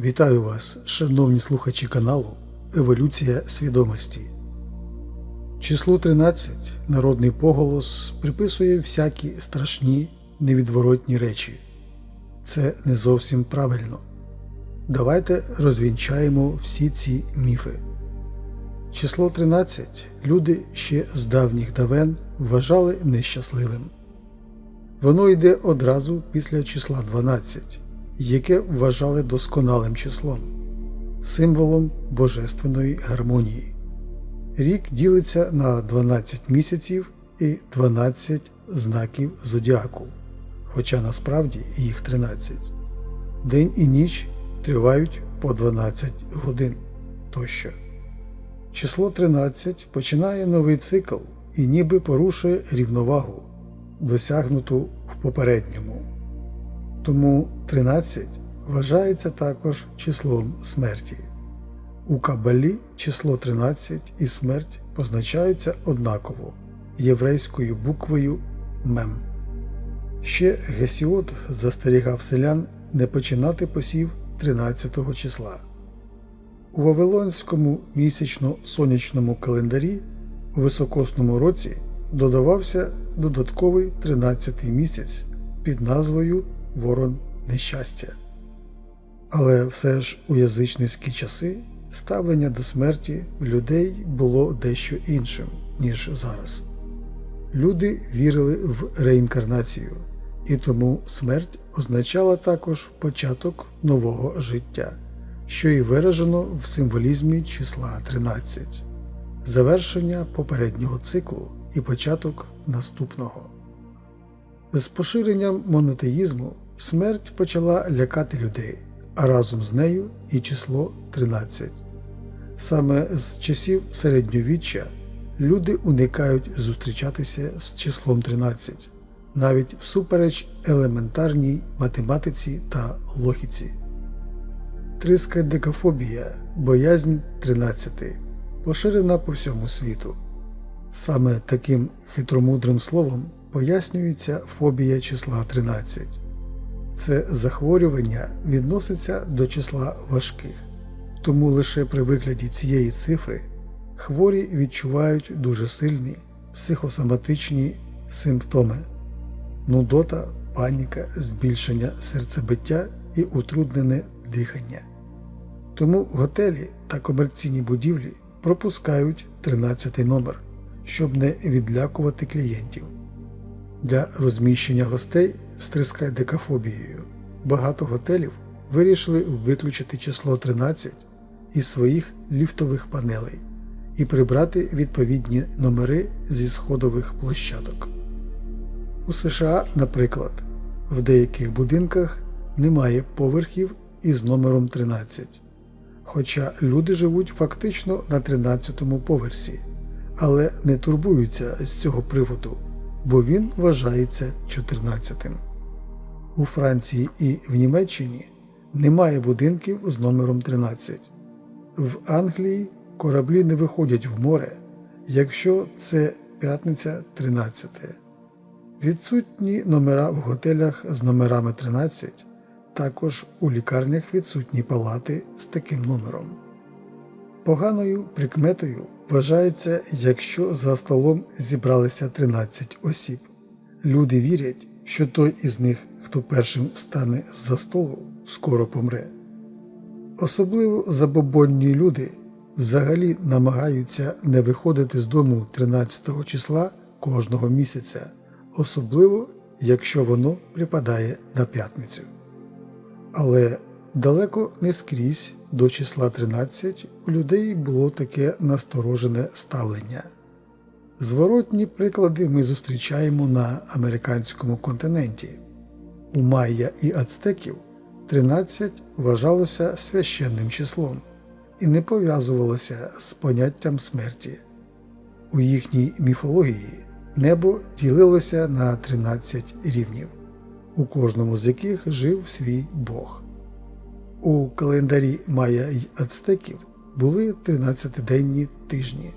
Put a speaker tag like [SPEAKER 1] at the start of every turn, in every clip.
[SPEAKER 1] Вітаю вас, шановні слухачі каналу Еволюція свідомості. Числу 13 народний поголос приписує всякі страшні невідворотні речі. Це не зовсім правильно. Давайте розвінчаємо всі ці міфи. Число 13 люди ще з давніх давен вважали нещасливим. Воно йде одразу після числа 12, яке вважали досконалим числом, символом божественної гармонії. Рік ділиться на 12 місяців і 12 знаків зодіаку, хоча насправді їх 13. День і ніч тривають по 12 годин тощо. Число 13 починає новий цикл і ніби порушує рівновагу, досягнуту в попередньому. Тому 13 вважається також числом смерті. У Кабалі число 13 і смерть позначаються однаково єврейською буквою Мем. Ще Гесіод застерігав селян не починати посів 13 числа. У Вавилонському місячно-сонячному календарі у високосному році додавався додатковий 13-й місяць під назвою Ворон нещастя. Але все ж у язичницькі часи ставлення до смерті людей було дещо іншим, ніж зараз. Люди вірили в реінкарнацію, і тому смерть означала також початок нового життя, що і виражено в символізмі числа 13, завершення попереднього циклу і початок наступного. З поширенням монотеїзму смерть почала лякати людей, а разом з нею і число 13. Саме з часів середньовіччя люди уникають зустрічатися з числом 13, навіть всупереч елементарній математиці та логіці. Трискадекафобія боязнь 13 поширена по всьому світу. Саме таким хитромудрим словом пояснюється фобія числа 13. Це захворювання відноситься до числа важких, тому лише при вигляді цієї цифри хворі відчувають дуже сильні психосоматичні симптоми нудота, паніка, збільшення серцебиття і утруднене дихання. Тому готелі та комерційні будівлі пропускають 13 номер, щоб не відлякувати клієнтів. Для розміщення гостей з трискайдекафобією багато готелів вирішили виключити число 13 із своїх ліфтових панелей і прибрати відповідні номери зі сходових площадок. У США, наприклад, в деяких будинках немає поверхів із номером 13, хоча люди живуть фактично на 13-му поверсі, але не турбуються з цього приводу, бо він вважається 14-тим. У Франції і в Німеччині немає будинків з номером 13. В Англії кораблі не виходять в море, якщо це п'ятниця 13. Відсутні номера в готелях з номерами 13, також у лікарнях відсутні палати з таким номером. Поганою прикметою вважається, якщо за столом зібралися 13 осіб. Люди вірять, що той із них, хто першим встане з-за столу, скоро помре. Особливо забобонні люди взагалі намагаються не виходити з дому 13 числа кожного місяця, особливо якщо воно припадає на п'ятницю. Але далеко не скрізь до числа 13 у людей було таке насторожене ставлення. Зворотні приклади ми зустрічаємо на американському континенті. У майя і ацтеків 13 вважалося священним числом і не пов'язувалося з поняттям смерті. У їхній міфології небо ділилося на 13 рівнів, у кожному з яких жив свій Бог. У календарі майя й ацтеків були 13-денні тижні.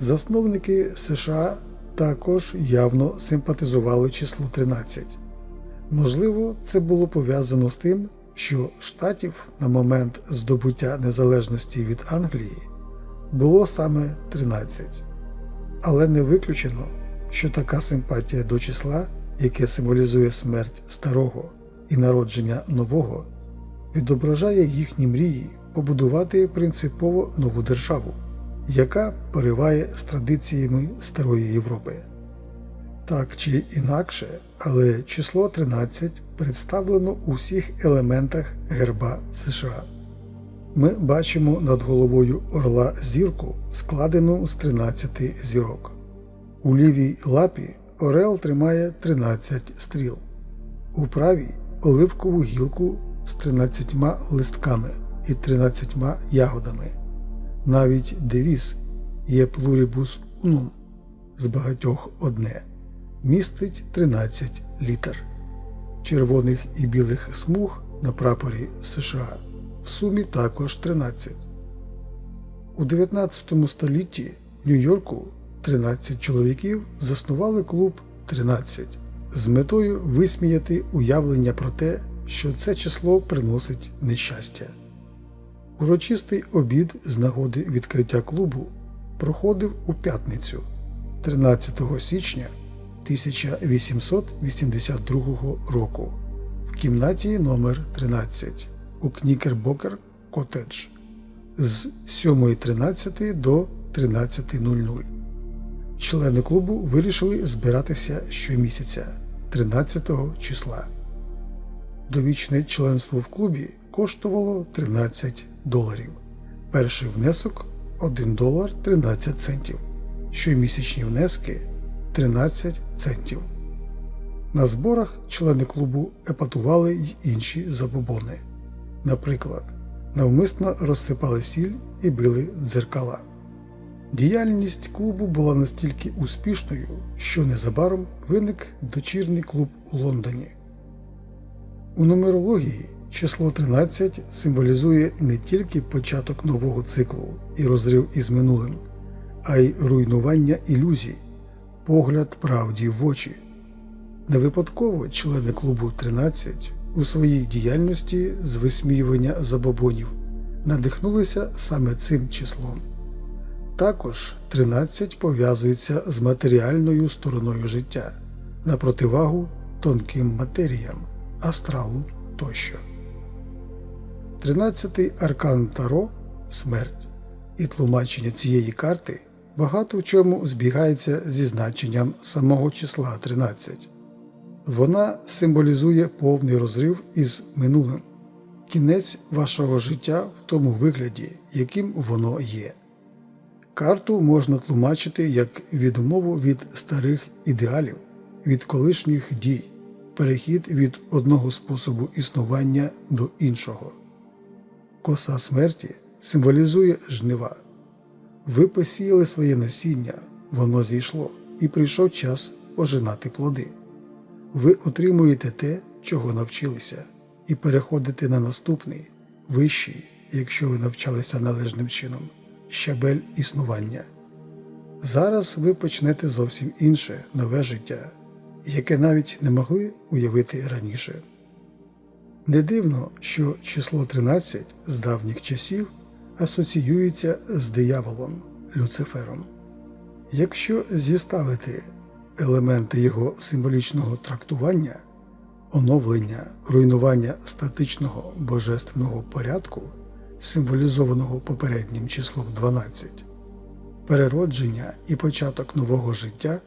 [SPEAKER 1] Засновники США також явно симпатизували числу 13. Можливо, це було пов'язано з тим, що штатів на момент здобуття незалежності від Англії було саме 13. Але не виключено, що така симпатія до числа, яке символізує смерть старого і народження нового, відображає їхні мрії побудувати принципово нову державу, яка пориває з традиціями Старої Європи. Так чи інакше, але число 13 представлено у всіх елементах герба США. Ми бачимо над головою орла зірку, складену з 13 зірок. У лівій лапі орел тримає 13 стріл, у правій оливкову гілку з 13 листками і 13 ягодами. Навіть девіз є плурібус унум з багатьох одне містить 13 літер. Червоних і білих смуг на прапорі США в сумі також 13. У 19 столітті в Нью-Йорку 13 чоловіків заснували клуб 13 з метою висміяти уявлення про те, що це число приносить нещастя. Урочистий обід з нагоди відкриття клубу проходив у п'ятницю 13 січня 1882 року в кімнаті номер 13 у Кнікербокер Котедж з 7.13 до 13.00. Члени клубу вирішили збиратися щомісяця 13 числа. Довічне членство в клубі коштувало 13 доларів. Перший внесок 1 долар 13 центів. Щомісячні внески 13 центів. На зборах члени клубу епатували й інші забобони. Наприклад, навмисно розсипали сіль і били дзеркала. Діяльність клубу була настільки успішною, що незабаром виник дочірний клуб у Лондоні. У нумерології число 13 символізує не тільки початок нового циклу і розрив із минулим, а й руйнування ілюзій, погляд правді в очі. Не випадково члени клубу 13 у своїй діяльності з висміювання забобонів надихнулися саме цим числом. Також 13 пов'язується з матеріальною стороною життя на противагу тонким матеріям, астралу тощо. 13-й аркан Таро смерть і тлумачення цієї карти багато в чому збігається зі значенням самого числа 13. Вона символізує повний розрив із минулим, кінець вашого життя в тому вигляді, яким воно є. Карту можна тлумачити як відмову від старих ідеалів, від колишніх дій, перехід від одного способу існування до іншого. Коса смерті символізує жнива. Ви посіяли своє насіння, воно зійшло, і прийшов час пожинати плоди. Ви отримуєте те, чого навчилися, і переходите на наступний, вищий, якщо ви навчалися належним чином, щабель існування. Зараз ви почнете зовсім інше, нове життя, яке навіть не могли уявити раніше. Не дивно, що число 13 з давніх часів асоціюється з дияволом Люцифером. Якщо зіставити елементи його символічного трактування, оновлення, руйнування статичного божественного порядку, символізованого попереднім числом 12, переродження і початок нового життя,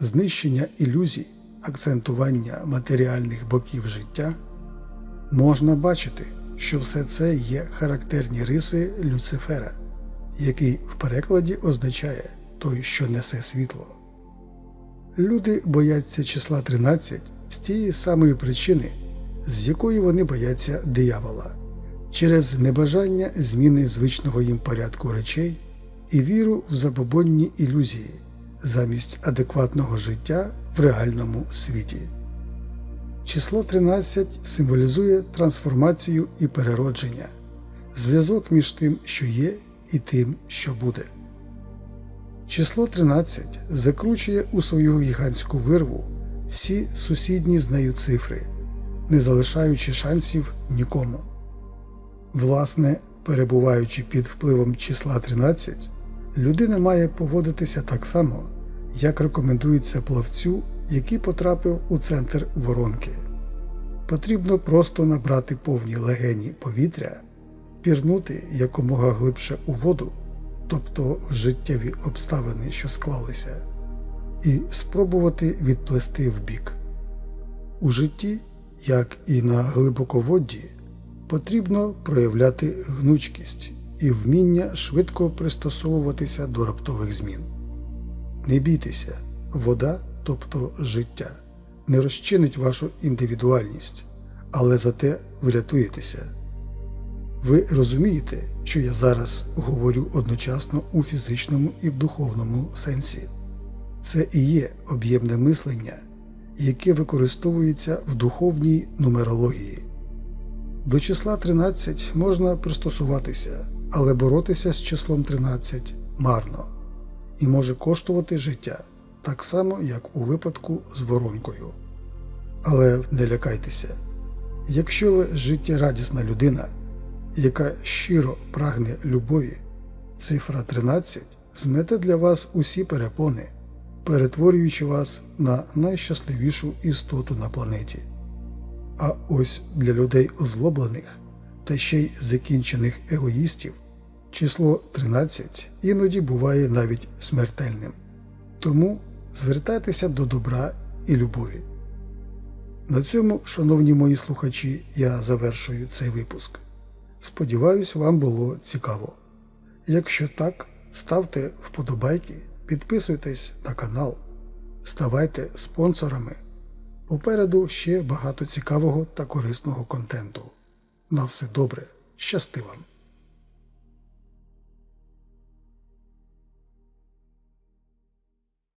[SPEAKER 1] знищення ілюзій, акцентування матеріальних боків життя, можна бачити, що все це є характерні риси Люцифера, який в перекладі означає той, що несе світло. Люди бояться числа 13 з тієї самої причини, з якої вони бояться диявола, через небажання зміни звичного їм порядку речей і віру в забобонні ілюзії замість адекватного життя в реальному світі. Число 13 символізує трансформацію і переродження, зв'язок між тим, що є, і тим, що буде. Число 13 закручує у свою гігантську вирву всі сусідні з нею цифри, не залишаючи шансів нікому. Власне, перебуваючи під впливом числа 13, людина має поводитися так само, як рекомендується плавцю, який потрапив у центр воронки. Потрібно просто набрати повні легені повітря, пірнути якомога глибше у воду, тобто життєві обставини, що склалися, і спробувати відплести вбік. У житті, як і на глибоководді, потрібно проявляти гнучкість і вміння швидко пристосовуватися до раптових змін. Не бійтеся, вода, тобто життя, не розчинить вашу індивідуальність, але зате врятуєтеся. Ви розумієте, що я зараз говорю одночасно у фізичному і в духовному сенсі. Це і є об'ємне мислення, яке використовується в духовній нумерології. До числа 13 можна пристосуватися, але боротися з числом 13 марно і може коштувати життя, так само, як у випадку з воронкою. Але не лякайтеся, якщо ви життєрадісна людина, яка щиро прагне любові, цифра 13 змете для вас усі перепони, перетворюючи вас на найщасливішу істоту на планеті. А ось для людей озлоблених та ще й закінчених егоїстів число 13 іноді буває навіть смертельним. Тому звертайтеся до добра і любові. На цьому, шановні мої слухачі, я завершую цей випуск. Сподіваюсь, вам було цікаво. Якщо так, ставте вподобайки, підписуйтесь на канал, ставайте спонсорами. Попереду ще багато цікавого та корисного контенту. На все добре, щасти вам!